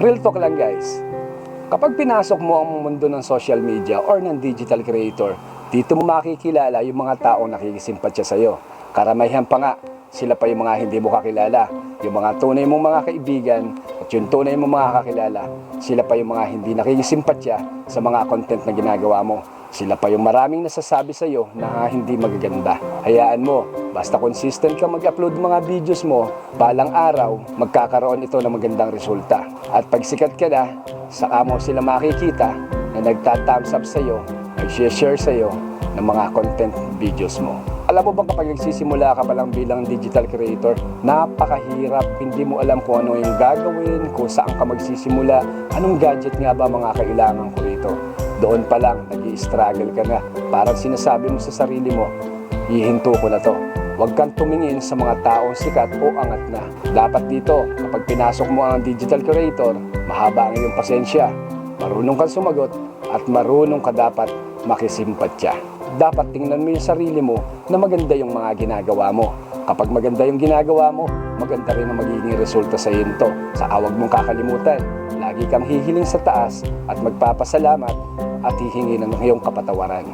Real talk lang guys. Kapag pinasok mo ang mundo ng social media or ng digital creator, dito mo makikilala yung mga taong nakikisimpatya sa'yo. Karamihan pa nga, sila pa yung mga hindi mo kakilala. Yung mga tunay mong mga kaibigan at yung tunay mong mga kakilala, sila pa yung mga hindi nakikisimpatya sa mga content na ginagawa mo. Sila pa yung maraming nasasabi sa'yo na hindi magaganda. Hayaan mo, basta consistent ka mag-upload mga videos mo, balang araw, magkakaroon ito ng magandang resulta. At pag sikat ka na, saka mo sila makikita na nagta-thumbs up sa'yo, nag-share sa'yo ng mga content videos mo. Alam mo ba kapag nagsisimula ka pa lang bilang digital creator, napakahirap, hindi mo alam kung ano yung gagawin, kung saan ka magsisimula, anong gadget nga ba mga kailangan ko rito. Doon pa lang, nag struggle ka na. Parang sinasabi mo sa sarili mo, hihinto ko na to. Huwag kang tumingin sa mga taong sikat o angat na. Dapat dito, kapag pinasok mo ang digital creator, mahaba ang iyong pasensya. Marunong kang sumagot at marunong ka dapat makisimpatya. Dapat tingnan mo yung sarili mo na maganda yung mga ginagawa mo. Kapag maganda yung ginagawa mo, maganda rin ang magiging resulta sa iyo nito. Sa awag mong kakalimutan, lagi kang hihiling sa taas at magpapasalamat at hihingi ng iyong kapatawaran.